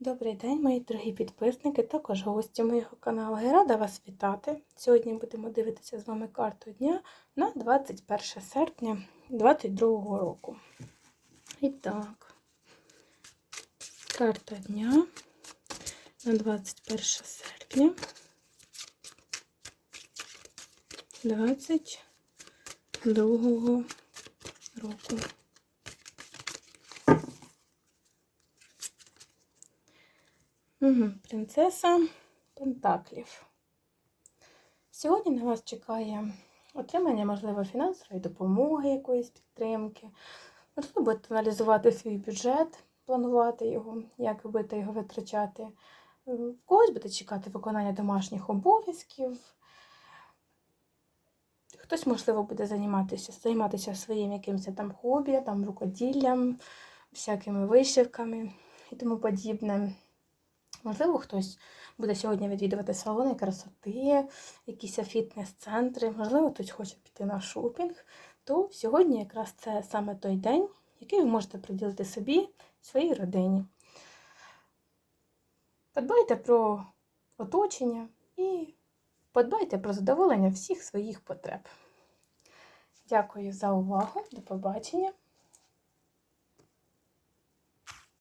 Добрий день, мої дорогі підписники, також гості моєго каналу. Я рада вас вітати. Сьогодні будемо дивитися з вами карту дня на 21 серпня 2022 року. І так, карта дня на 21 серпня 2022 року. Угу. Принцеса Пентаклів. Сьогодні на вас чекає отримання, можливо, фінансової допомоги, якоїсь підтримки. Можливо, будете аналізувати свій бюджет, планувати його, як ви будете його витрачати. В когось буде чекати виконання домашніх обов'язків. Хтось, можливо, буде займатися, займатися своїм якимось там хобі, там рукоділлям, всякими вишивками і тому подібне. Можливо, хтось буде сьогодні відвідувати салони красоти, якісь фітнес-центри, можливо, хтось хоче піти на шопінг, то сьогодні якраз це саме той день, який ви можете приділити собі, своїй родині. Подбайте про оточення і подбайте про задоволення всіх своїх потреб. Дякую за увагу. До побачення.